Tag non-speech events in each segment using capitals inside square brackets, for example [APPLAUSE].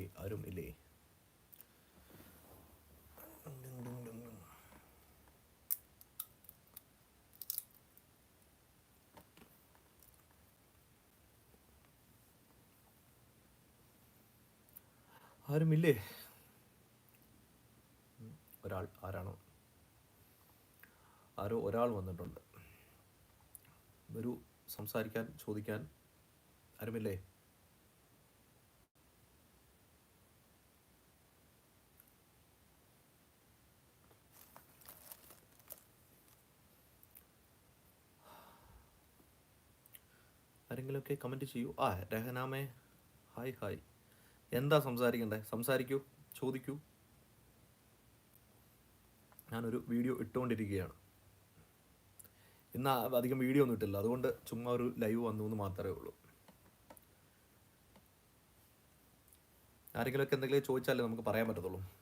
ഇല്ലേ? ആരും ഇല്ലേ? ആരുമില്ലേ ഒരാൾ ആരാണോ? ആരോ ഒരാൾ വന്നിട്ടുണ്ട്. ഒരു സംസാരിക്കാൻ ചോദിക്കാൻ ആരുമില്ലേ? ആരെങ്കിലുമൊക്കെ കമന്റ് ചെയ്യൂ. ആ രഹനാമേ. Hi hi. എന്താ സംസാരിക്കണ്ടേ? സംസാരിക്കൂ ചോദിക്കൂ. ഞാനൊരു വീഡിയോ ഇട്ടുകൊണ്ടിരിക്കുകയാണ്. ഇന്ന് അധികം വീഡിയോ ഒന്നും ഇട്ടില്ല. അതുകൊണ്ട് ചുമ്മാ ഒരു ലൈവ് വന്നു എന്ന് മാത്രമേ ഉള്ളൂ. ആരെങ്കിലുമൊക്കെ എന്തെങ്കിലും ചോദിച്ചാലേ നമുക്ക് പറയാൻ പറ്റത്തുള്ളൂ.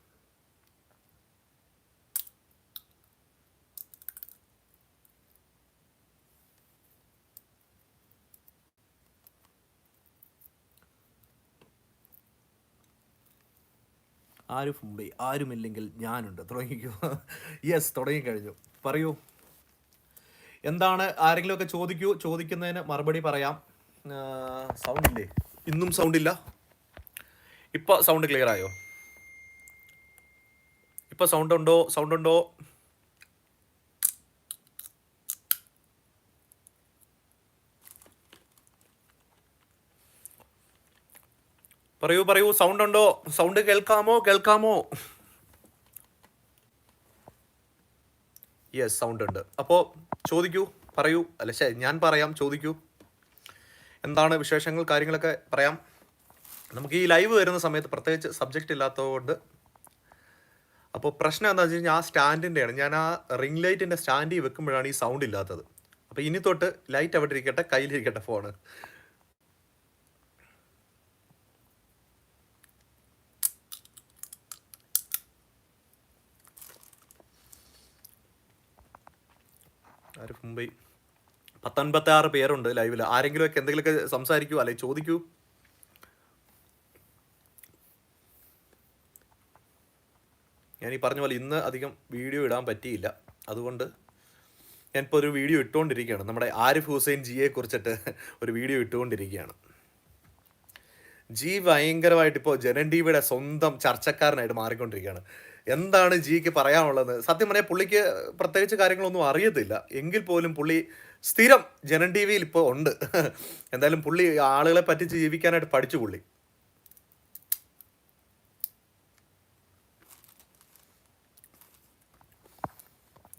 ആരിഫ് മുംബൈ ആരുമില്ലെങ്കിൽ ഞാനുണ്ട്. തുടങ്ങിക്കോ യെസ് തുടങ്ങിക്കഴിഞ്ഞു പറയൂ. എന്താണ് ആരെങ്കിലുമൊക്കെ ചോദിക്കൂ? ചോദിക്കുന്നതിന് മറുപടി പറയാം. സൗണ്ട് ഇല്ലേ? ഇന്നും സൗണ്ട് ഇല്ല. ഇപ്പൊ സൗണ്ട് ക്ലിയർ ആയോ? ഇപ്പൊ സൗണ്ട് ഉണ്ടോ? സൗണ്ട് ഉണ്ടോ? പറയൂ പറയൂ സൗണ്ട് ഉണ്ടോ? സൗണ്ട് കേൾക്കാമോ? കേൾക്കാമോ? യെസ് സൗണ്ട് ഉണ്ട്. അപ്പോ ചോദിക്കൂ പറയൂ. അല്ല ശേ ഞാൻ പറയാം ചോദിക്കൂ. എന്താണ് വിശേഷങ്ങൾ കാര്യങ്ങളൊക്കെ പറയാം. നമുക്ക് ഈ ലൈവ് വരുന്ന സമയത്ത് പ്രത്യേകിച്ച് സബ്ജക്റ്റ് ഇല്ലാത്തതുകൊണ്ട്. അപ്പോൾ പ്രശ്നം എന്താണെന്ന് വെച്ച് കഴിഞ്ഞാൽ ആ സ്റ്റാൻഡിന്റെയാണ് ഞാൻ ആ റിംഗ് ലൈറ്റിന്റെ സ്റ്റാൻഡിൽ വെക്കുമ്പോഴാണ് ഈ സൗണ്ട് ഇല്ലാത്തത്. അപ്പോൾ ഇനി തൊട്ട് ലൈറ്റ് അവിടെ ഇരിക്കട്ടെ കയ്യിലിരിക്കട്ടെ ഫോണ് ആരിഫ് മുംബൈ പത്തൊൻപത്തി ആറ് പേരുണ്ട് ലൈവിൽ ആരെങ്കിലുമൊക്കെ എന്തെങ്കിലുമൊക്കെ സംസാരിക്കൂ അല്ലെ ചോദിക്കൂ? ഞാൻ ഈ പറഞ്ഞ പോലെ ഇന്ന് അധികം വീഡിയോ ഇടാൻ പറ്റിയില്ല. അതുകൊണ്ട് ഞാനിപ്പോൾ ഒരു വീഡിയോ ഇട്ടുകൊണ്ടിരിക്കുകയാണ്. നമ്മുടെ ആരിഫ് ഹുസൈൻ ജിയെ കുറിച്ചിട്ട് ഒരു വീഡിയോ ഇട്ടുകൊണ്ടിരിക്കുകയാണ്. ജി ഭയങ്കരമായിട്ട് ഇപ്പോൾ ജനൻ ടി വിയുടെ സ്വന്തം ചർച്ചക്കാരനായിട്ട് മാറിക്കൊണ്ടിരിക്കുകയാണ്. എന്താണ് ജിക്ക് പറയാനുള്ളത്? സത്യം പറഞ്ഞാൽ പുള്ളിക്ക് പ്രത്യേകിച്ച് കാര്യങ്ങളൊന്നും അറിയത്തില്ല. എങ്കിൽ പോലും പുള്ളി സ്ഥിരം ജനൻ ടി വിയിൽ ഇപ്പോൾ ഉണ്ട്. എന്തായാലും പുള്ളി ആളുകളെ പറ്റിച്ച് ജീവിക്കാനായിട്ട് പഠിച്ചു പുള്ളി.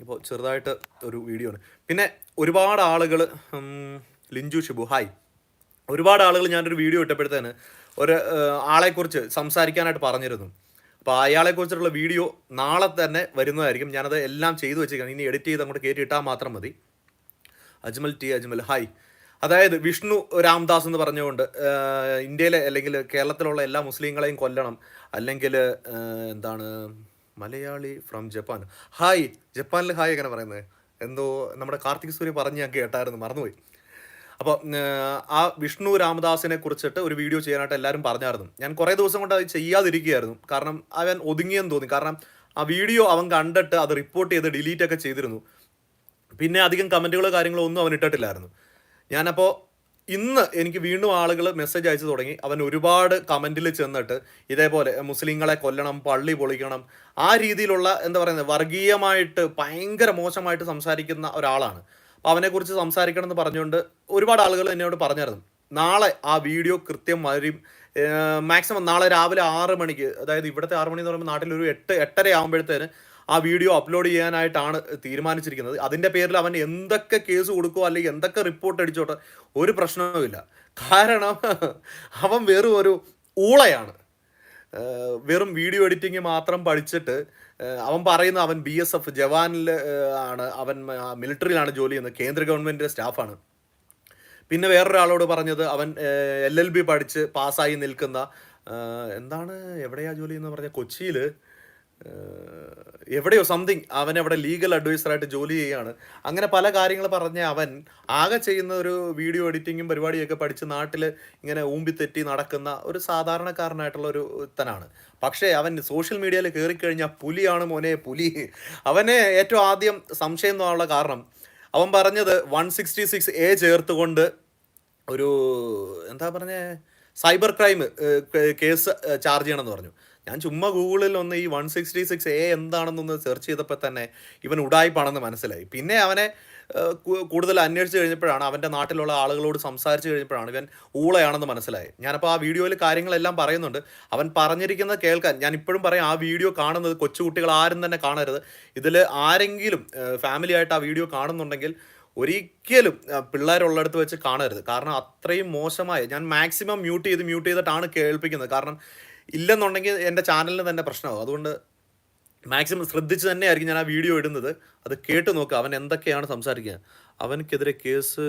ഇപ്പോൾ ചെറുതായിട്ട് ഒരു വീഡിയോ ആണ്. പിന്നെ ഒരുപാട് ആളുകൾ ലിഞ്ചു ഷിബു ഹായ്. ഒരുപാട് ആളുകൾ ഞാനൊരു വീഡിയോ ഇട്ടപ്പോഴത്തേന് ഒരു ആളെക്കുറിച്ച് സംസാരിക്കാനായിട്ട് പറഞ്ഞിരുന്നു. അപ്പോൾ അയാളെ കുറിച്ചിട്ടുള്ള വീഡിയോ നാളെ തന്നെ വരുന്നതായിരിക്കും. ഞാനത് എല്ലാം ചെയ്തു വെച്ചേക്കാണ് ഇനി എഡിറ്റ് ചെയ്ത് അങ്ങോട്ട് കയറ്റി ഇട്ടാൽ മാത്രം മതി. Ajmal T Ajmal hi. അതായത് വിഷ്ണു രാംദാസ് എന്ന് പറഞ്ഞുകൊണ്ട് ഇന്ത്യയിലെ അല്ലെങ്കിൽ കേരളത്തിലുള്ള എല്ലാ മുസ്ലിങ്ങളെയും കൊല്ലണം. അല്ലെങ്കിൽ എന്താണ് മലയാളി ഫ്രം ജപ്പാൻ. ഹായ് ജപ്പാനിൽ ഹായ് എങ്ങനെ പറയുന്നത്? എന്തോ നമ്മുടെ കാർത്തിക് സൂര്യ പറഞ്ഞ് ഞാൻ കേട്ടായിരുന്നു. മറന്നുപോയി. അപ്പോൾ ആ വിഷ്ണു രാമദാസിനെ കുറിച്ചിട്ട് ഒരു വീഡിയോ ചെയ്യാനായിട്ട് എല്ലാവരും പറഞ്ഞായിരുന്നു. ഞാൻ കുറേ ദിവസം കൊണ്ട് അത് ചെയ്യാതിരിക്കുകയായിരുന്നു. കാരണം അവൻ ഒതുങ്ങിയെന്ന് തോന്നി. കാരണം ആ വീഡിയോ അവൻ കണ്ടിട്ട് അത് റിപ്പോർട്ട് ചെയ്ത് ഡിലീറ്റ് ഒക്കെ ചെയ്തിരുന്നു. പിന്നെ അധികം കമന്റുകളോ കാര്യങ്ങളോ ഒന്നും അവൻ ഇട്ടിട്ടില്ലായിരുന്നു. ഞാനപ്പോൾ ഇന്ന് എനിക്ക് വീണ്ടും ആളുകൾ മെസ്സേജ് അയച്ചു തുടങ്ങി. അവൻ ഒരുപാട് കമന്റിൽ ചെന്നിട്ട് ഇതേപോലെ മുസ്ലിങ്ങളെ കൊല്ലണം പള്ളി പൊളിക്കണം ആ രീതിയിലുള്ള എന്താ പറയുന്നത് വർഗീയമായിട്ട് ഭയങ്കര മോശമായിട്ട് സംസാരിക്കുന്ന ഒരാളാണ്. അപ്പോൾ അവനെക്കുറിച്ച് സംസാരിക്കണം എന്ന് പറഞ്ഞുകൊണ്ട് ഒരുപാട് ആളുകൾ എന്നോട് പറഞ്ഞായിരുന്നു. നാളെ ആ വീഡിയോ കൃത്യം വരും. മാക്സിമം നാളെ രാവിലെ ആറ് മണിക്ക് അതായത് ഇവിടുത്തെ ആറ് മണി എന്ന് പറയുമ്പോൾ നാട്ടിൽ ഒരു എട്ട് എട്ടര ആകുമ്പോഴത്തേന് ആ വീഡിയോ അപ്ലോഡ് ചെയ്യാനായിട്ടാണ് തീരുമാനിച്ചിരിക്കുന്നത്. അതിന്റെ പേരിൽ അവൻ എന്തൊക്കെ കേസ് കൊടുക്കുമോ അല്ലെങ്കിൽ എന്തൊക്കെ റിപ്പോർട്ട് അടിച്ചോട്ടെ ഒരു പ്രശ്നവുമില്ല. കാരണം അവൻ വെറും ഒരു ഊളയാണ്. വെറും വീഡിയോ എഡിറ്റിംഗ് മാത്രം പഠിച്ചിട്ട് അവൻ പറയുന്ന അവൻ ബി എസ് എഫ് ജവാനിൽ ആണ്. അവൻ മിലിറ്ററിയിലാണ് ജോലി ചെയ്യുന്നത്. കേന്ദ്ര ഗവൺമെന്റിന്റെ സ്റ്റാഫാണ്. പിന്നെ വേറൊരാളോട് പറഞ്ഞത് അവൻ എൽ എൽ ബി പഠിച്ച് പാസ്സായി നിൽക്കുന്ന എന്താണ് എവിടെയാ ജോലി എന്ന് പറഞ്ഞ കൊച്ചിയിൽ എവിടെയോ സംതിങ് അവൻ അവിടെ ലീഗൽ അഡ്വൈസറായിട്ട് ജോലി ചെയ്യാണ് അങ്ങനെ പല കാര്യങ്ങൾ പറഞ്ഞ് അവൻ ആകെ ചെയ്യുന്ന ഒരു വീഡിയോ എഡിറ്റിങ്ങും പരിപാടിയൊക്കെ പഠിച്ച് നാട്ടിൽ ഇങ്ങനെ ഊമ്പിത്തെറ്റി നടക്കുന്ന ഒരു സാധാരണക്കാരനായിട്ടുള്ള ഒരു തനാണ്. പക്ഷേ അവൻ സോഷ്യൽ മീഡിയയിൽ കയറിക്കഴിഞ്ഞാൽ പുലിയാണ് മോനെ പുലി. അവനെ ഏറ്റവും ആദ്യം സംശയം തോന്നാനുള്ള കാരണം അവൻ പറഞ്ഞത് വൺ സിക്സ്റ്റി സിക്സ് എ ചേർത്തുകൊണ്ട് ഒരു എന്താ പറഞ്ഞേ? സൈബർ ക്രൈം കേസ് ചാർജ് ചെയ്യണമെന്ന് പറഞ്ഞു. ഞാൻ ചുമ്മാ ഗൂഗിളിൽ ഒന്ന് ഈ വൺ സിക്സ്റ്റി സിക്സ് എ എന്താണെന്നൊന്ന് സെർച്ച് ചെയ്തപ്പോൾ തന്നെ ഇവൻ ഉടായ്പാണെന്ന് മനസ്സിലായി. പിന്നെ അവനെ കൂടുതൽ അന്വേഷിച്ച് കഴിഞ്ഞപ്പോഴാണ് അവന്റെ നാട്ടിലുള്ള ആളുകളോട് സംസാരിച്ച് കഴിഞ്ഞപ്പോഴാണ് ഇവൻ ഊളയാണെന്ന് മനസ്സിലായി. ഞാനപ്പോൾ ആ വീഡിയോയിൽ കാര്യങ്ങളെല്ലാം പറയുന്നുണ്ട്. അവൻ പറഞ്ഞിരിക്കുന്നത് കേൾക്കാൻ ഞാൻ ഇപ്പോഴും പറയാം ആ വീഡിയോ കാണുന്നത് കൊച്ചുകുട്ടികൾ ആരും തന്നെ കാണരുത്. ഇതിൽ ആരെങ്കിലും ഫാമിലി ആയിട്ട് ആ വീഡിയോ കാണുന്നുണ്ടെങ്കിൽ ഒരിക്കലും പിള്ളേരുള്ളിടത്ത് വെച്ച് കാണരുത്. കാരണം അത്രയും മോശമായ ഞാൻ മാക്സിമം മ്യൂട്ട് ചെയ്ത് മ്യൂട്ട് ചെയ്തിട്ടാണ് കേൾപ്പിക്കുന്നത്. കാരണം ഇല്ലെന്നുണ്ടെങ്കിൽ എന്റെ ചാനലിന് തന്നെ പ്രശ്നമാകും അതുകൊണ്ട് മാക്സിമം ശ്രദ്ധിച്ച് തന്നെയായിരിക്കും ഞാൻ ആ വീഡിയോ ഇടുന്നത്. അത് കേട്ട് നോക്കുക അവൻ എന്തൊക്കെയാണ് സംസാരിക്കുക. അവനക്കെതിരെ കേസ്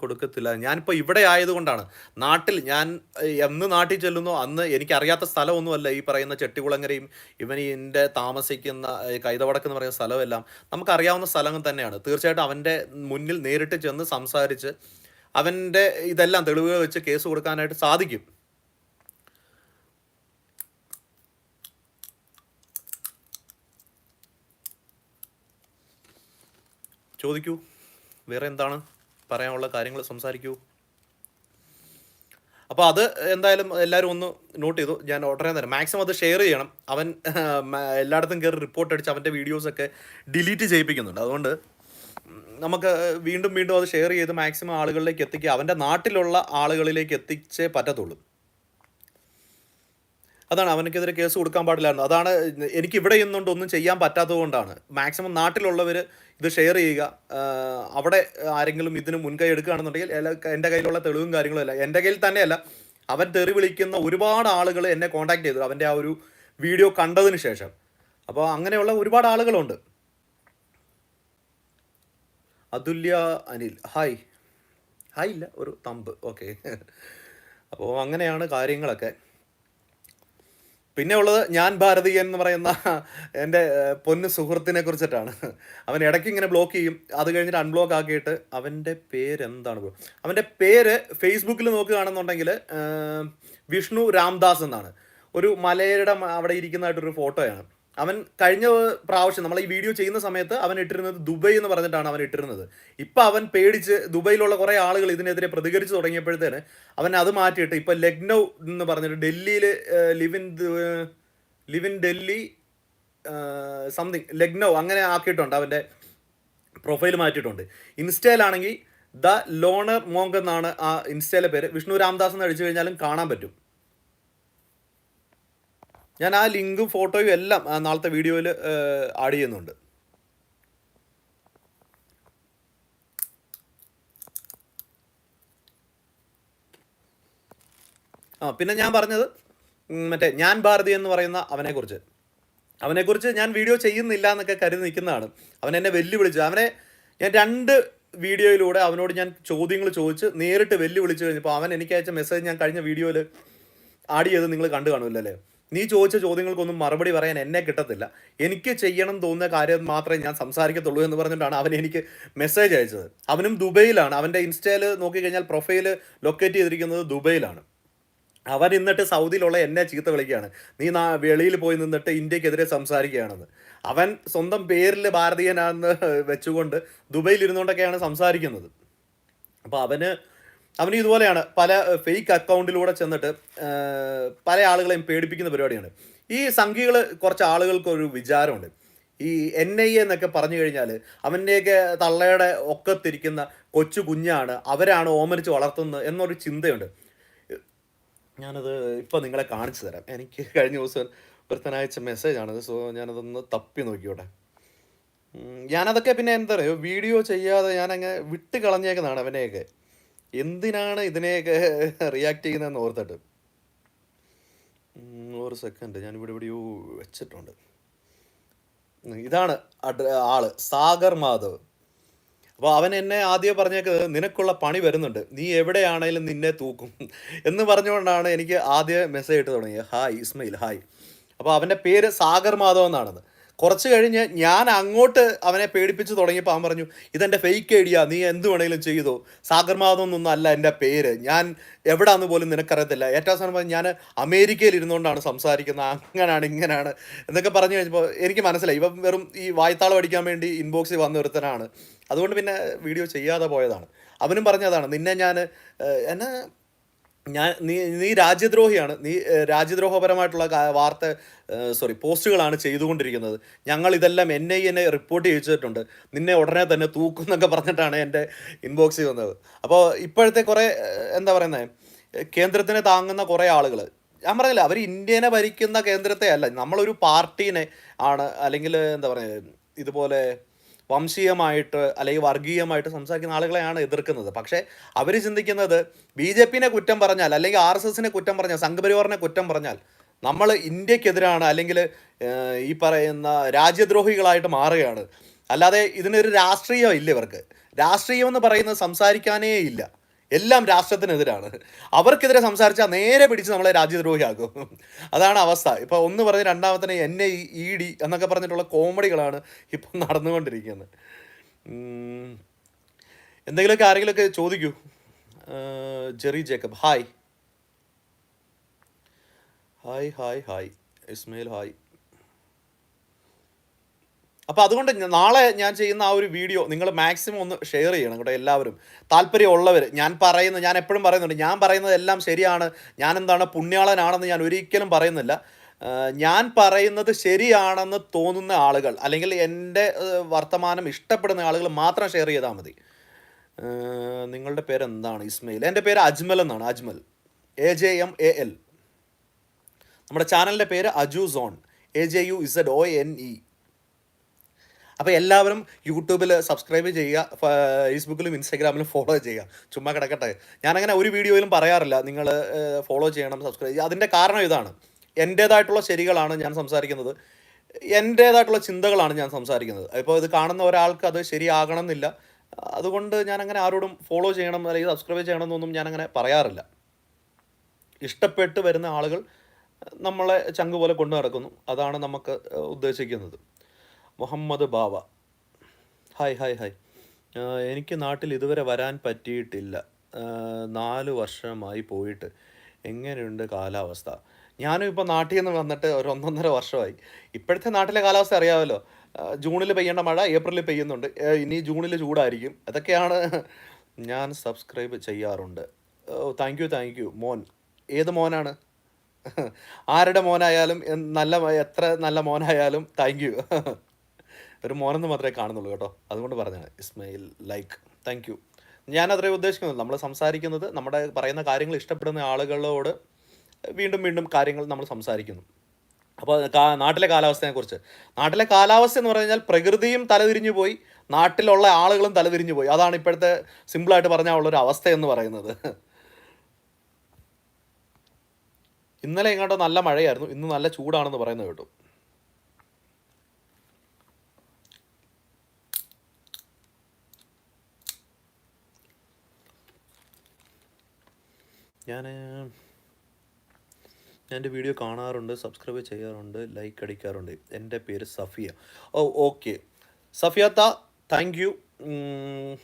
കൊടുക്കത്തില്ല. ഞാനിപ്പോൾ ഇവിടെ ആയതുകൊണ്ടാണ്. നാട്ടിൽ ഞാൻ എന്ന് നാട്ടിൽ ചെല്ലുന്നോ അന്ന് എനിക്കറിയാത്ത സ്ഥലമൊന്നുമല്ല ഈ പറയുന്ന ചെട്ടികുളങ്ങരയും ഇവൻ എന്റെ താമസിക്കുന്ന കൈതവടക്ക് എന്ന് പറയുന്ന സ്ഥലമെല്ലാം. നമുക്കറിയാവുന്ന സ്ഥലങ്ങൾ തന്നെയാണ്. തീർച്ചയായിട്ടും അവന്റെ മുന്നിൽ നേരിട്ട് ചെന്ന് സംസാരിച്ച് അവന്റെ ഇതെല്ലാം തെളിവുകൾ വെച്ച് കേസ് കൊടുക്കാനായിട്ട് സാധിക്കും. ചോദിക്കൂ. വേറെ എന്താണ് പറയാനുള്ള കാര്യങ്ങൾ സംസാരിക്കൂ. അപ്പോൾ അത് എന്തായാലും എല്ലാവരും ഒന്ന് നോട്ട് ചെയ്തു. ഞാൻ ഉടനെ തന്നെ മാക്സിമം അത് ഷെയർ ചെയ്യണം. അവൻ എല്ലായിടത്തും കയറി റിപ്പോർട്ട് അടിച്ച് അവന്റെ വീഡിയോസൊക്കെ ഡിലീറ്റ് ചെയ്യിപ്പിക്കുന്നുണ്ട്. അതുകൊണ്ട് നമുക്ക് വീണ്ടും വീണ്ടും അത് ഷെയർ ചെയ്ത് മാക്സിമം ആളുകളിലേക്ക് എത്തിക്കുക. അവന്റെ നാട്ടിലുള്ള ആളുകളിലേക്ക് എത്തിച്ചേ പറ്റത്തുള്ളൂ. അതാണ് അവനക്കെതിരെ കേസ് കൊടുക്കാൻ പാടില്ലായിരുന്നു. അതാണ് എനിക്ക് ഇവിടെ നിന്നുകൊണ്ട് ഒന്നും ചെയ്യാൻ പറ്റാത്തത് കൊണ്ടാണ് മാക്സിമം നാട്ടിലുള്ളവർ ഇത് ഷെയർ ചെയ്യുക. അവിടെ ആരെങ്കിലും ഇതിന് മുൻകൈ എടുക്കുകയാണെന്നുണ്ടെങ്കിൽ എന്റെ കയ്യിലുള്ള തെളിവും കാര്യങ്ങളും എന്റെ കയ്യിൽ തന്നെയല്ല. അവൻ തെറി വിളിക്കുന്ന ഒരുപാട് ആളുകൾ എന്നെ കോൺടാക്ട് ചെയ്തു. അവന്റെ ആ ഒരു വീഡിയോ കണ്ടതിന് ശേഷം. അപ്പോൾ അങ്ങനെയുള്ള ഒരുപാട് ആളുകളുണ്ട്. അതുല്യ അനിൽ. ഹായ് ഹായ് ഇല്ല ഒരു തമ്പ്. ഓക്കെ അപ്പോൾ അങ്ങനെയാണ് കാര്യങ്ങളൊക്കെ. പിന്നെ ഉള്ളത് ഞാൻ ഭാരതീയൻ എന്ന് പറയുന്ന എന്റെ പൊന്നു സുഹൃത്തിനെ കുറിച്ചിട്ടാണ്. അവൻ ഇടയ്ക്ക് ഇങ്ങനെ ബ്ലോക്ക് ചെയ്യും. അത് കഴിഞ്ഞിട്ട് അൺബ്ലോക്ക് ആക്കിയിട്ട് അവന്റെ പേരെന്താണ് അവന്റെ പേര് ഫേസ്ബുക്കിൽ നോക്കുകയാണെന്നുണ്ടെങ്കിൽ വിഷ്ണു രാംദാസ് എന്നാണ്. ഒരു മലയുടെ അവിടെ ഇരിക്കുന്നതായിട്ടൊരു ഫോട്ടോയാണ് അവൻ കഴിഞ്ഞ പ്രാവശ്യം നമ്മൾ ഈ വീഡിയോ ചെയ്യുന്ന സമയത്ത് അവൻ ഇട്ടിരുന്നത് ദുബൈ എന്ന് പറഞ്ഞിട്ടാണ് അവൻ ഇട്ടിരുന്നത്. ഇപ്പം അവൻ പേടിച്ച് ദുബൈയിലുള്ള കുറേ ആളുകൾ ഇതിനെതിരെ പ്രതികരിച്ചു തുടങ്ങിയപ്പോഴത്തേന് അവൻ അത് മാറ്റിയിട്ട് ഇപ്പം ലക്നൗ എന്ന് പറഞ്ഞിട്ട് ഡൽഹിയിൽ live in live in Delhi something Lucknow അങ്ങനെ ആക്കിയിട്ടുണ്ട് അവന്റെ പ്രൊഫൈൽ മാറ്റിയിട്ടുണ്ട്. ഇൻസ്റ്റയിലാണെങ്കിൽ ദ ലോണർ മോങ്ക് എന്നാണ് ആ ഇൻസ്റ്റയിലെ പേര്. വിഷ്ണു രാംദാസ് എന്ന് അടിച്ചു കഴിഞ്ഞാലും കാണാൻ പറ്റും. ഞാൻ ആ ലിങ്കും ഫോട്ടോയും എല്ലാം നാളത്തെ വീഡിയോയിൽ ആഡ് ചെയ്യുന്നുണ്ട്. ആ പിന്നെ ഞാൻ പറഞ്ഞത് മറ്റേ ഞാൻ ഭാരതി എന്ന് പറയുന്ന അവനെക്കുറിച്ച്. അവനെക്കുറിച്ച് ഞാൻ വീഡിയോ ചെയ്യുന്നില്ല എന്നൊക്കെ കരുതി നിൽക്കുന്നതാണ്. അവൻ എന്നെ വെല്ലുവിളിച്ചു അവനെ ഞാൻ രണ്ട് വീഡിയോയിലൂടെ അവനോട് ഞാൻ ചോദ്യങ്ങൾ ചോദിച്ച് നേരിട്ട് വെല്ലുവിളിച്ച് കഴിഞ്ഞപ്പോൾ അവൻ എനിക്ക് അയച്ച മെസ്സേജ് ഞാൻ കഴിഞ്ഞ വീഡിയോയിൽ ആഡ് ചെയ്ത് നിങ്ങൾ കണ്ടു കാണുമല്ലോ നീ ചോദിച്ച ചോദ്യങ്ങൾക്കൊന്നും മറുപടി പറയാൻ എന്നെ കിട്ടത്തില്ല. എനിക്ക് ചെയ്യണം തോന്നുന്ന കാര്യം മാത്രമേ ഞാൻ സംസാരിക്കത്തുള്ളൂ എന്ന് പറഞ്ഞിട്ടാണ് അവൻ എനിക്ക് മെസ്സേജ് അയച്ചത്. അവനും ദുബൈയിലാണ്. അവന്റെ ഇൻസ്റ്റയിൽ നോക്കിക്കഴിഞ്ഞാൽ പ്രൊഫൈൽ ലൊക്കേറ്റ് ചെയ്തിരിക്കുന്നത് ദുബൈയിലാണ്. അവൻ ഇന്നിട്ട് സൗദിയിലുള്ള എന്നെ ചീത്ത വിളിക്കുകയാണ്. നീ നാ വെളിയിൽ പോയി നിന്നിട്ട് ഇന്ത്യക്കെതിരെ സംസാരിക്കുകയാണെന്ന്. അവൻ സ്വന്തം പേരിൽ ഭാരതീയനാണെന്ന് വെച്ചുകൊണ്ട് ദുബൈയിൽ ഇരുന്നുകൊണ്ടൊക്കെയാണ് സംസാരിക്കുന്നത്. അപ്പോൾ അവന് അവന് ഇതുപോലെയാണ് പല ഫേക്ക് അക്കൗണ്ടിലൂടെ ചെന്നിട്ട് പല ആളുകളെയും പേടിപ്പിക്കുന്ന പരിപാടിയാണ്. ഈ സംഖ്യകൾ കുറച്ച് ആളുകൾക്ക് ഒരു വിചാരമുണ്ട്. ഈ എൻ ഐ എ എന്നൊക്കെ പറഞ്ഞു കഴിഞ്ഞാൽ അവന്റെയൊക്കെ തള്ളയുടെ ഒക്കത്തിരിക്കുന്ന കൊച്ചു കുഞ്ഞാണ് അവരാണ് ഓമനിച്ച് വളർത്തുന്നത് എന്നൊരു ചിന്തയുണ്ട്. ഞാനത് ഇപ്പോൾ നിങ്ങളെ കാണിച്ചു തരാം. എനിക്ക് കഴിഞ്ഞ ദിവസം ഒരുത്തനയച്ച മെസ്സേജാണത് സോ ഞാനതൊന്ന് തപ്പി നോക്കിയോട്ടെ ഞാനതൊക്കെ പിന്നെ എന്താ പറയുക വീഡിയോ ചെയ്യാതെ ഞാനങ്ങ് വിട്ട് കളഞ്ഞേക്കുന്നതാണ് അവനെയൊക്കെ. എന്തിനാണ് ഇതിനെയൊക്കെ [LAUGHS] റിയാക്ട് ചെയ്യുന്നതെന്ന് ഓർത്തിട്ട്? ഒരു സെക്കൻഡ് ഞാൻ ഇവിടെ എവിടെയോ വെച്ചിട്ടുണ്ട്. ഇതാണ് ആൾ. സാഗർ മാധവ്. അപ്പോൾ അവൻ എന്നെ ആദ്യം പറഞ്ഞേക്കുന്നത് നിനക്കുള്ള പണി വരുന്നുണ്ട്. നീ എവിടെയാണേലും നിന്നെ തൂക്കും. [LAUGHS] എന്ന് പറഞ്ഞുകൊണ്ടാണ് എനിക്ക് ആദ്യം മെസ്സേജ് ഇട്ട് തുടങ്ങിയത്. ഹായ് ഇസ്മയിൽ ഹായ് അപ്പോൾ അവന്റെ പേര് സാഗർ മാധവ് എന്നാണെന്ന്. കുറച്ച് കഴിഞ്ഞ് ഞാൻ അങ്ങോട്ട് അവനെ പേടിപ്പിച്ച് തുടങ്ങിയപ്പോൾ അവൻ പറഞ്ഞു ഇതെന്റെ ഫേക്ക് ഐഡിയ. നീ എന്ത് വേണമെങ്കിലും ചെയ്തോ. സാഗർ അല്ല എന്റെ പേര്. ഞാൻ എവിടാന്ന് പോലും നിനക്കറിയത്തില്ല. ഏറ്റവും അവസാനം പറഞ്ഞു ഞാൻ അമേരിക്കയിൽ ഇരുന്നുകൊണ്ടാണ് സംസാരിക്കുന്നത്. അങ്ങനാണ് ഇങ്ങനെയാണ് എന്നൊക്കെ പറഞ്ഞു കഴിഞ്ഞപ്പോൾ എനിക്ക് മനസ്സിലായി. ഇവൻ വെറും ഈ വായ്ത്താളം അടിക്കാൻ വേണ്ടി ഇൻബോക്സിൽ വന്ന ഒരുത്തനാണ്. അതുകൊണ്ട് പിന്നെ വീഡിയോ ചെയ്യാതെ പോയതാണ്. അവനും പറഞ്ഞതാണ് നിന്നെ ഞാൻ എന്നെ ഞാൻ നീ നീ രാജ്യദ്രോഹിയാണ്. നീ രാജ്യദ്രോഹപരമായിട്ടുള്ള വാർത്ത സോറി പോസ്റ്റുകളാണ് ചെയ്തുകൊണ്ടിരിക്കുന്നത്. ഞങ്ങൾ ഇതെല്ലാം ഐ എന്നെ റിപ്പോർട്ട് ചെയ്യിച്ചിട്ടുണ്ട്. നിന്നെ ഉടനെ തന്നെ തൂക്കും എന്നൊക്കെ പറഞ്ഞിട്ടാണ് എന്റെ ഇൻബോക്സിൽ വന്നത്. അപ്പോൾ ഇപ്പോഴത്തെ കുറേ എന്താ പറയുന്നത് കേന്ദ്രത്തിനെ താങ്ങുന്ന കുറേ ആളുകൾ ഞാൻ പറഞ്ഞില്ല അവർ ഇന്ത്യനെ ഭരിക്കുന്ന കേന്ദ്രത്തെ അല്ല നമ്മളൊരു പാർട്ടീനെ ആണ് അല്ലെങ്കിൽ എന്താ പറയുക ഇതുപോലെ വംശീയമായിട്ട് അല്ലെങ്കിൽ വർഗീയമായിട്ട് സംസാരിക്കുന്ന ആളുകളെയാണ് എതിർക്കുന്നത്. പക്ഷേ അവർ ചിന്തിക്കുന്നത് ബി ജെ പിനെ കുറ്റം പറഞ്ഞാൽ അല്ലെങ്കിൽ ആർ എസ് എസിനെ കുറ്റം പറഞ്ഞാൽ സംഘപരിവാറിനെ കുറ്റം പറഞ്ഞാൽ നമ്മൾ ഇന്ത്യക്കെതിരാണ് അല്ലെങ്കിൽ ഈ പറയുന്ന രാജ്യദ്രോഹികളായിട്ട് മാറുകയാണ്. അല്ലാതെ ഇതിനൊരു രാഷ്ട്രീയം ഇല്ല ഇവർക്ക്. രാഷ്ട്രീയം എന്ന് പറയുന്നത് സംസാരിക്കാനേ ഇല്ല. എല്ലാം രാഷ്ട്രത്തിനെതിരാണ്. അവർക്കെതിരെ സംസാരിച്ചാൽ നേരെ പിടിച്ച് നമ്മളെ രാജ്യദ്രോഹിയാക്കും. അതാണ് അവസ്ഥ. ഇപ്പോൾ ഒന്ന് പറഞ്ഞ് രണ്ടാമത്തെ എൻ ഐ ഇ ഡി എന്നൊക്കെ പറഞ്ഞിട്ടുള്ള കോമഡികളാണ് ഇപ്പം നടന്നുകൊണ്ടിരിക്കുന്നത്. എന്തെങ്കിലുമൊക്കെ ആരെങ്കിലുമൊക്കെ ചോദിക്കൂ. Jerry Jacob. Hi. Hi hi hi. Ismail hi. അപ്പോൾ അതുകൊണ്ട് നാളെ ഞാൻ ചെയ്യുന്ന ആ ഒരു വീഡിയോ നിങ്ങൾ മാക്സിമം ഒന്ന് ഷെയർ ചെയ്യണം കേട്ടോ എല്ലാവരും. താല്പര്യമുള്ളവർ ഞാൻ പറയുന്ന ഞാൻ എപ്പോഴും പറയുന്നുണ്ട് ഞാൻ പറയുന്നതെല്ലാം ശരിയാണ് ഞാൻ എന്താണ് പുണ്യാളനാണെന്ന് ഞാൻ ഒരിക്കലും പറയുന്നില്ല. ഞാൻ പറയുന്നത് ശരിയാണെന്ന് തോന്നുന്ന ആളുകൾ അല്ലെങ്കിൽ എന്റെ വർത്തമാനം ഇഷ്ടപ്പെടുന്ന ആളുകൾ മാത്രം ഷെയർ ചെയ്താൽ മതി. നിങ്ങളുടെ പേര് എന്താണ് ഇസ്മയിൽ? എന്റെ പേര് അജ്മൽ എന്നാണ് Ajmal. A J M A L നമ്മുടെ ചാനലിന്റെ പേര് Aju zone. A J U Z O N E അപ്പോൾ എല്ലാവരും യൂട്യൂബിൽ സബ്സ്ക്രൈബ് ചെയ്യുക ഫേസ്ബുക്കിലും ഇൻസ്റ്റാഗ്രാമിലും ഫോളോ ചെയ്യുക. ചുമ്മാ കിടക്കട്ടെ. ഞാനങ്ങനെ ഒരു വീഡിയോയിലും പറയാറില്ല. നിങ്ങൾ ഫോളോ ചെയ്യണം സബ്സ്ക്രൈബ് ചെയ്യുക. അതിന്റെ കാരണം ഇതാണ്. എന്റേതായിട്ടുള്ള ശരികളാണ് ഞാൻ സംസാരിക്കുന്നത്. എന്റേതായിട്ടുള്ള ചിന്തകളാണ് ഞാൻ സംസാരിക്കുന്നത്. ഇപ്പോൾ ഇത് കാണുന്ന ഒരാൾക്ക് അത് ശരിയാകണം എന്നില്ല അതുകൊണ്ട് ഞാനങ്ങനെ ആരോടും ഫോളോ ചെയ്യണം അല്ലെങ്കിൽ സബ്സ്ക്രൈബ് ചെയ്യണം എന്നൊന്നും ഞാനങ്ങനെ പറയാറില്ല. ഇഷ്ടപ്പെട്ട് വരുന്ന ആളുകൾ നമ്മളെ ചങ്ക് പോലെ കൊണ്ടു നടക്കുന്നു. അതാണ് നമുക്ക് ഉദ്ദേശിക്കുന്നത്. Muhammad Bava. Hi hi hi. എനിക്ക് നാട്ടിൽ ഇതുവരെ വരാൻ പറ്റിയിട്ടില്ല. നാല് വർഷമായി പോയിട്ട്. എങ്ങനെയുണ്ട് കാലാവസ്ഥ? ഞാനും ഇപ്പോൾ നാട്ടിൽ നിന്ന് വന്നിട്ട് ഒരു ഒന്നൊന്നര വർഷമായി. ഇപ്പോഴത്തെ നാട്ടിലെ കാലാവസ്ഥ അറിയാമല്ലോ. ജൂണിൽ പെയ്യേണ്ട മഴ ഏപ്രിലിൽ പെയ്യുന്നുണ്ട്. ഇനി ജൂണിൽ ചൂടായിരിക്കും. അതൊക്കെയാണ് ഞാൻ സബ്സ്ക്രൈബ് ചെയ്യാറുണ്ട്. താങ്ക് യു താങ്ക് യു മോൻ. ഏത് മോനാണ്? ആരുടെ മോനായാലും നല്ല എത്ര നല്ല മോനായാലും താങ്ക് യു ഒരു മോനെന്ന് മാത്രമേ കാണുന്നുള്ളൂ കേട്ടോ. അതുകൊണ്ട് പറഞ്ഞാണ് ഇസ്മയിൽ ലൈക്ക്. താങ്ക് യു ഞാൻ അത്രേ ഉദ്ദേശിക്കുന്നത് നമ്മൾ സംസാരിക്കുന്നത് നമ്മുടെ പറയുന്ന കാര്യങ്ങൾ ഇഷ്ടപ്പെടുന്ന ആളുകളോട് വീണ്ടും വീണ്ടും കാര്യങ്ങൾ നമ്മൾ സംസാരിക്കുന്നു. അപ്പോൾ നാട്ടിലെ കാലാവസ്ഥയെക്കുറിച്ച്. നാട്ടിലെ കാലാവസ്ഥ എന്ന് പറഞ്ഞാൽ പ്രകൃതിയും തലതിരിഞ്ഞു പോയി നാട്ടിലുള്ള ആളുകളും തലതിരിഞ്ഞു പോയി. അതാണ് ഇപ്പോഴത്തെ സിമ്പിളായിട്ട് പറഞ്ഞാൽ ഉള്ളൊരു അവസ്ഥ എന്ന് പറയുന്നത്. ഇന്നലെ എങ്ങോട്ടോ നല്ല മഴയായിരുന്നു ഇന്ന് നല്ല ചൂടാണെന്ന് പറയുന്നത് കേട്ടു. ഞാൻ ഞാൻ എന്റെ വീഡിയോ കാണാറുണ്ട് സബ്സ്ക്രൈബ് ചെയ്യാറുണ്ട് ലൈക്ക് അടിക്കാറുണ്ട്. എന്റെ പേര് സഫിയ. ഓ ഓക്കെ സഫിയത്ത താങ്ക് യു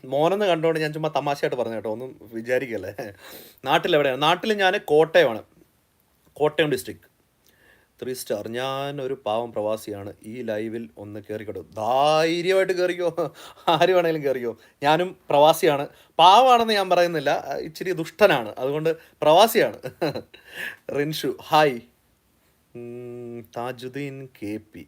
മോനെന്ന് കണ്ടുകൊണ്ട് ഞാൻ ചുമ്മാ തമാശയായിട്ട് പറഞ്ഞു കേട്ടോ. ഒന്നും വിചാരിക്കല്ലേ. നാട്ടിലെവിടെയാണ്? നാട്ടിൽ ഞാൻ കോട്ടയമാണ്. കോട്ടയം ഡിസ്ട്രിക്ട് ത്രീ സ്റ്റാർ ഞാൻ ഒരു പാവം പ്രവാസിയാണ്. ഈ ലൈവിൽ ഒന്ന് കയറിക്കോട്ടെ ധൈര്യമായിട്ട് കയറിക്കോ ആര് വേണമെങ്കിലും കയറിക്കോ ഞാനും പ്രവാസിയാണ്. പാവമാണെന്ന് ഞാൻ പറയുന്നില്ല. ഇച്ചിരി ദുഷ്ടനാണ്. അതുകൊണ്ട് പ്രവാസിയാണ്. Rinshu hi. Thajudheen K P.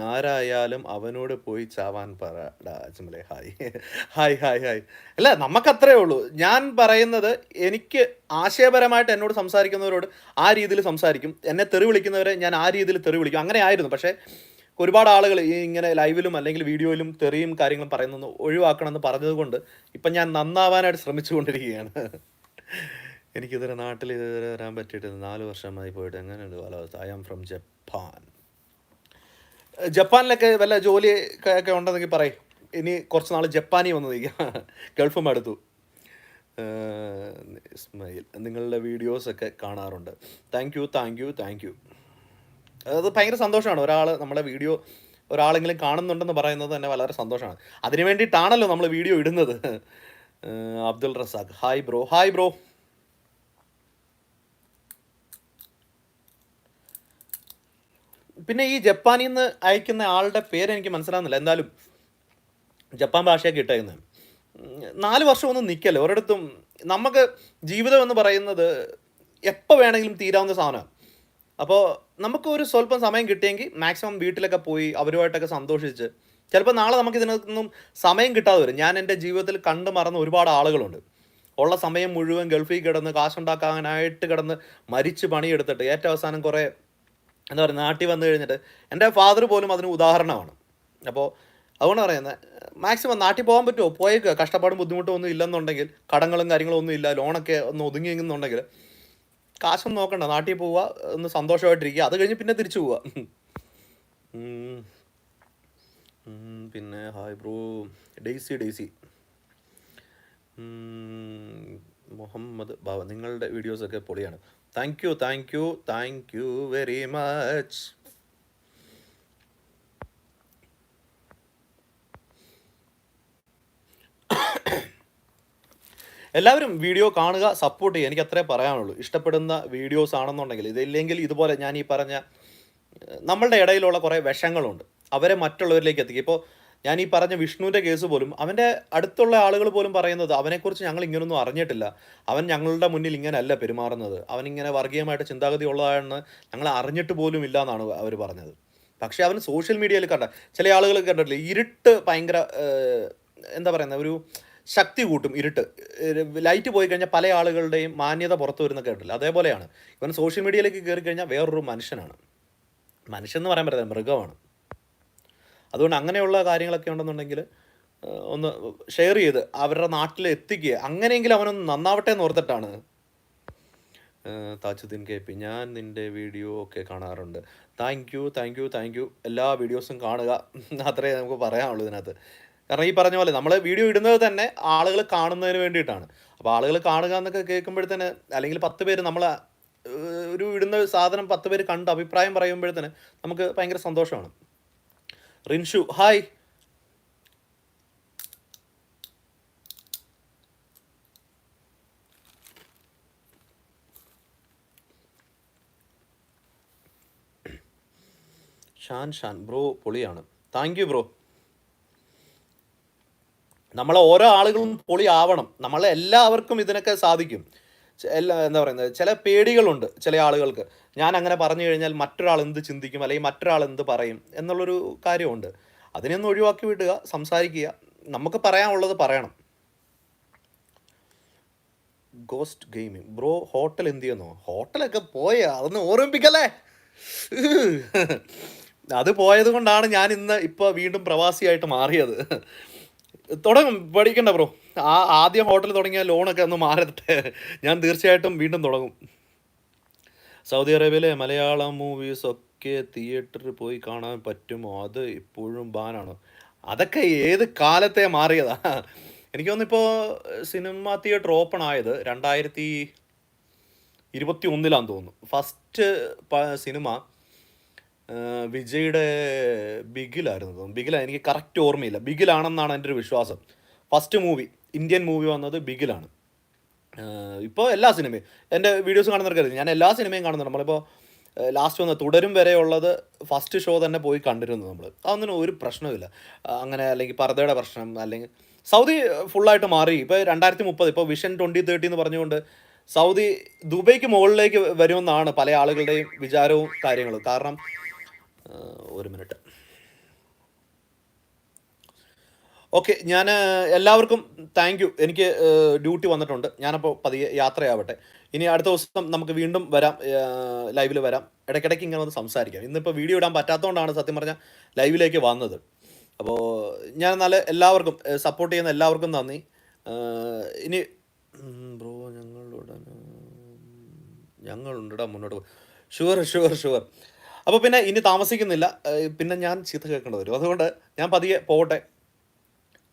ആരായാലും അവനോട് പോയി ചാവാൻ പറടാ അജ്മലെ ഹായ്. Hi hi hi. അല്ല നമുക്കത്രേ ഉള്ളൂ. ഞാൻ പറയുന്നത് എനിക്ക് ആശയപരമായിട്ട് എന്നോട് സംസാരിക്കുന്നവരോട് ആ രീതിയിൽ സംസാരിക്കും. എന്നെ തെറി വിളിക്കുന്നവരെ ഞാൻ ആ രീതിയിൽ തെറി വിളിക്കും. അങ്ങനെ ആയിരുന്നു. പക്ഷേ ഒരുപാട് ആളുകൾ ഈ ഇങ്ങനെ ലൈവിലും അല്ലെങ്കിൽ വീഡിയോയിലും തെറിയും കാര്യങ്ങളും പറയുന്നത് ഒഴിവാക്കണമെന്ന് പറഞ്ഞതുകൊണ്ട് ഇപ്പം ഞാൻ നന്നാവാനായിട്ട് ശ്രമിച്ചുകൊണ്ടിരിക്കുകയാണ്. എനിക്കിതുവരെ നാട്ടിൽ ഇതുവരെ വരാൻ പറ്റിയിട്ട് നാല് വർഷമായി പോയിട്ട്. എങ്ങനെയുണ്ട് കാലാവസ്ഥ? ഐ ആം ഫ്രം ജപ്പാൻ ജപ്പാനിലൊക്കെ വല്ല ജോലി ഒക്കെ ഉണ്ടെന്നെങ്കിൽ പറയും. ഇനി കുറച്ച് നാൾ ജപ്പാനി വന്ന് നിൽക്കാം [LAUGHS] ഗൾഫും അടുത്തു. ഇസ്മയിൽ നിങ്ങളുടെ വീഡിയോസൊക്കെ കാണാറുണ്ട്. Thank you thank you thank you അത് ഭയങ്കര സന്തോഷമാണ്. ഒരാൾ നമ്മളെ വീഡിയോ ഒരാളെങ്കിലും കാണുന്നുണ്ടെന്ന് പറയുന്നത് തന്നെ വളരെ സന്തോഷമാണ്. അതിനു വേണ്ടിയിട്ടാണല്ലോ നമ്മൾ വീഡിയോ ഇടുന്നത്. Abdul Razak. Hi bro hi bro പിന്നെ ഈ ജപ്പാനിൽ നിന്ന് അയക്കുന്ന ആളുടെ പേര് എനിക്ക് മനസ്സിലാകുന്നില്ല എന്തായാലും ജപ്പാൻ ഭാഷയൊക്കെ ഇട്ടേക്കുന്നത് നാല് വർഷമൊന്നും നിൽക്കല്ല ഒരിടത്തും നമുക്ക് ജീവിതം എന്ന് പറയുന്നത് എപ്പോൾ വേണമെങ്കിലും തീരാവുന്ന സാധനമാണ് അപ്പോൾ നമുക്ക് ഒരു സ്വല്പം സമയം കിട്ടിയെങ്കിൽ മാക്സിമം വീട്ടിലൊക്കെ പോയി അവരുമായിട്ടൊക്കെ സന്തോഷിച്ച് ചിലപ്പോൾ നാളെ നമുക്ക് ഇതിനൊന്നും സമയം കിട്ടാതെ വരും. ഞാൻ എന്റെ ജീവിതത്തിൽ കണ്ടു മറന്ന ഒരുപാട് ആളുകളുണ്ട്. ഉള്ള സമയം മുഴുവൻ ഗൾഫിൽ കിടന്ന് കാശുണ്ടാക്കാനായിട്ട് കിടന്ന് മരിച്ച് പണിയെടുത്തിട്ട് ഏറ്റവും അവസാനം കുറേ എന്താ പറയുക നാട്ടിൽ വന്നു കഴിഞ്ഞിട്ട് എന്റെ ഫാദർ പോലും അതിന് ഉദാഹരണമാണ്. അപ്പോൾ അതുകൊണ്ട് പറയുന്നത് മാക്സിമം നാട്ടിൽ പോകാൻ പറ്റുമോ? പോയേക്കുക. കഷ്ടപ്പാടും ബുദ്ധിമുട്ടും ഒന്നും ഇല്ലെന്നുണ്ടെങ്കിൽ കടങ്ങളും കാര്യങ്ങളും ഒന്നും ഇല്ല ലോണൊക്കെ ഒന്ന് ഒതുങ്ങി ഒതുങ്ങിയെന്നുണ്ടെങ്കിൽ കാശൊന്നും നോക്കണ്ട. നാട്ടിൽ പോവുക ഒന്ന് സന്തോഷമായിട്ടിരിക്കുക. അത് കഴിഞ്ഞ് പിന്നെ തിരിച്ചു പോവുക. പിന്നെ hi bro Daisy Daisy. Muhammad Baba നിങ്ങളുടെ വീഡിയോസൊക്കെ പൊളിയാണ്. Thank you thank you thank you very much എല്ലാവരും വീഡിയോ കാണുക സപ്പോർട്ട് ചെയ്യുക. എനിക്ക് അത്രേ പറയാനുള്ളൂ. ഇഷ്ടപ്പെടുന്ന വീഡിയോസ് ആണെന്നുണ്ടെങ്കിൽ ഇതില്ലെങ്കിൽ ഇതുപോലെ ഞാൻ ഈ പറഞ്ഞ നമ്മളുടെ ഇടയിലുള്ള കുറേ വിഷങ്ങളുണ്ട്. അവരെ മറ്റുള്ളവരിലേക്ക് എത്തിക്കുക ഇപ്പോൾ ഞാൻ ഈ പറഞ്ഞ വിഷ്ണുവിന്റെ കേസ് പോലും അവന്റെ അടുത്തുള്ള ആളുകൾ പോലും പറയുന്നത് അവനെക്കുറിച്ച് ഞങ്ങൾ ഇങ്ങനൊന്നും അറിഞ്ഞിട്ടില്ല. അവൻ ഞങ്ങളുടെ മുന്നിൽ ഇങ്ങനെയല്ല പെരുമാറുന്നത്. അവൻ ഇങ്ങനെ വർഗീയമായിട്ട് ചിന്താഗതി ഉള്ളതാണെന്ന് ഞങ്ങൾ അറിഞ്ഞിട്ട് പോലും ഇല്ല എന്നാണ് അവർ പറഞ്ഞത്. പക്ഷേ അവൻ സോഷ്യൽ മീഡിയയിൽ കണ്ട ചില ആളുകൾ കണ്ടിട്ടില്ല ഇരുട്ട് ഭയങ്കര എന്താ പറയുന്നത് ഒരു ശക്തി കൂട്ടും ഇരുട്ട്. ലൈറ്റ് പോയി കഴിഞ്ഞാൽ പല ആളുകളുടെയും മാന്യത പുറത്തു വരുന്ന കേട്ടില്ല അതേപോലെയാണ്. ഇവൻ സോഷ്യൽ മീഡിയയിലേക്ക് കയറി കഴിഞ്ഞാൽ വേറൊരു മനുഷ്യനാണ്. മനുഷ്യൻ എന്ന് പറയാൻ പറ്റില്ല മൃഗമാണ്. അതുകൊണ്ട് അങ്ങനെയുള്ള കാര്യങ്ങളൊക്കെ ഉണ്ടെന്നുണ്ടെങ്കിൽ ഒന്ന് ഷെയർ ചെയ്ത് അവരുടെ നാട്ടിൽ എത്തിക്കുക. അങ്ങനെയെങ്കിലും അവനൊന്ന് നന്നാവട്ടെ എന്ന് ഓർത്തിട്ടാണ് താജുദ്ദീൻ കെ പി. ഞാൻ നിന്റെ വീഡിയോ ഒക്കെ കാണാറുണ്ട്. Thank you thank you thank you എല്ലാ വീഡിയോസും കാണുക. അത്രേ നമുക്ക് പറയാനുള്ളൂ ഇതിനകത്ത്. കാരണം ഈ പറഞ്ഞ പോലെ നമ്മൾ വീഡിയോ ഇടുന്നത് തന്നെ ആളുകൾ കാണുന്നതിന് വേണ്ടിയിട്ടാണ്. അപ്പോൾ ആളുകൾ കാണുക എന്നൊക്കെ കേൾക്കുമ്പോഴത്തേന് അല്ലെങ്കിൽ പത്ത് പേര് നമ്മൾ ഒരു ഇടുന്ന സാധനം പത്ത് പേര് കണ്ട് അഭിപ്രായം പറയുമ്പോഴത്തേന് നമുക്ക് ഭയങ്കര സന്തോഷമാണ്. റിൻഷു ഹായ്. ഷാൻ ഷാൻ ബ്രോ പൊളിയാണ്. Thank you bro. നമ്മളെ ഓരോ ആളുകളും പൊളി ആവണം നമ്മളെ എല്ലാവർക്കും ഇതിനൊക്കെ സാധിക്കും. എല്ലാ എന്താ പറയുന്നത്? ചില പേടികളുണ്ട് ചില ആളുകൾക്ക്. ഞാൻ അങ്ങനെ പറഞ്ഞു കഴിഞ്ഞാൽ മറ്റൊരാൾ എന്ത് ചിന്തിക്കും അല്ലെങ്കിൽ മറ്റൊരാൾ എന്ത് പറയും എന്നുള്ളൊരു കാര്യമുണ്ട്. അതിനൊന്ന് ഒഴിവാക്കി വിടുക സംസാരിക്കുക. നമുക്ക് പറയാനുള്ളത് പറയണം. ഗോസ്റ്റ് ഗെയിമിംഗ് ബ്രോ ഹോട്ടൽ എന്ത് ചെയ്യുന്നു? ഹോട്ടലൊക്കെ പോയാ. അതൊന്ന് ഓർമ്മിപ്പിക്കല്ലേ? അത് പോയത് കൊണ്ടാണ് ഞാൻ ഇന്ന് ഇപ്പോൾ വീണ്ടും പ്രവാസിയായിട്ട് മാറിയത്. തുടങ്ങും പഠിക്കണ്ട ബ്രോ ആ ആദ്യം ഹോട്ടൽ തുടങ്ങിയ ലോണൊക്കെ ഒന്ന് മാറട്ടെ ഞാൻ തീർച്ചയായിട്ടും വീണ്ടും തുടങ്ങും. സൗദി അറേബ്യയിലെ മലയാളം മൂവീസ് ഒക്കെ തിയേറ്ററിൽ പോയി കാണാൻ പറ്റുമോ? അത് ഇപ്പോഴും ബാനാണ് അതൊക്കെ ഏത് കാലത്തെ മാറിയതാ? എനിക്ക് സിനിമ തിയേറ്റർ ഓപ്പൺ ആയത് രണ്ടായിരത്തി ഇരുപത്തി ഒന്നിലാന്ന് തോന്നുന്നു ഫസ്റ്റ് സിനിമ വിജയുടെ ബിഗിലായിരുന്നു തോന്നുന്നു. ബിഗിലാണ് എനിക്ക് കറക്റ്റ് ഓർമ്മയില്ല. ബിഗിലാണെന്നാണ് എന്റെ ഒരു വിശ്വാസം. ഫസ്റ്റ് മൂവി ഇന്ത്യൻ മൂവി വന്നത് ബിഗിലാണ്. ഇപ്പോൾ എല്ലാ സിനിമയും എന്റെ വീഡിയോസ് കാണുന്നവർക്കറിയാം. ഞാൻ എല്ലാ സിനിമയും കാണുന്നുണ്ട്. നമ്മളിപ്പോൾ ലാസ്റ്റ് വന്ന് തുടരും വരെ ഉള്ളത് ഫസ്റ്റ് ഷോ തന്നെ പോയി കണ്ടിരുന്നു നമ്മൾ അതൊന്നും ഒരു പ്രശ്നമില്ല അങ്ങനെ അല്ലെങ്കിൽ പർദ്ദയുടെ പ്രശ്നം അല്ലെങ്കിൽ സൗദി ഫുള്ളായിട്ട് മാറി. ഇപ്പോൾ രണ്ടായിരത്തി മുപ്പത് ഇപ്പോൾ വിഷൻ ട്വന്റി തേർട്ടി എന്ന് പറഞ്ഞുകൊണ്ട് സൗദി ദുബൈക്ക് മുകളിലേക്ക് വരുമെന്നാണ് പല ആളുകളുടെയും വിചാരവും കാര്യങ്ങളും. കാരണം ഒരു മിനിറ്റ്. ഓക്കെ ഞാൻ എല്ലാവർക്കും താങ്ക് യു. എനിക്ക് ഡ്യൂട്ടി വന്നിട്ടുണ്ട്. ഞാനപ്പോൾ പതിയെ യാത്രയാവട്ടെ. ഇനി അടുത്ത ദിവസം നമുക്ക് വീണ്ടും വരാം ലൈവിൽ വരാം. ഇടയ്ക്കിടയ്ക്ക് ഇങ്ങനെ വന്ന് സംസാരിക്കാം. ഇന്നിപ്പോൾ വീഡിയോ ഇടാൻ പറ്റാത്തതുകൊണ്ടാണ് സത്യം പറഞ്ഞാൽ ലൈവിലേക്ക് വന്നത്. അപ്പോൾ ഞാൻ നല്ല എല്ലാവർക്കും സപ്പോർട്ട് ചെയ്യുന്ന എല്ലാവർക്കും നന്ദി. ഇനി ബ്രോ ഞങ്ങളുടെ ഞങ്ങളുണ്ടടാ മുന്നോട്ട് ഷുവർ ഷുവർ ഷുവർ അപ്പോൾ പിന്നെ ഇനി താമസിക്കുന്നില്ല. പിന്നെ ഞാൻ ചീത്ത കേൾക്കേണ്ടി വരും. അതുകൊണ്ട് ഞാൻ പതിയെ പോകട്ടെ.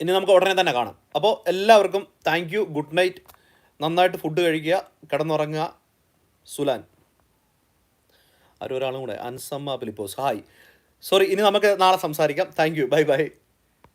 ഇനി നമുക്ക് ഉടനെ തന്നെ കാണാം. അപ്പോൾ എല്ലാവർക്കും താങ്ക് യു ഗുഡ് നൈറ്റ് നന്നായിട്ട് ഫുഡ് കഴിക്കുക കിടന്നുറങ്ങുക. സുലാൻ. ആരൊരാളും കൂടെ. അൻസമ്മ ഫിലിപ്പോസ്. ഹായ് സോറി ഇനി നമുക്ക് നാളെ സംസാരിക്കാം. Thank you bye bye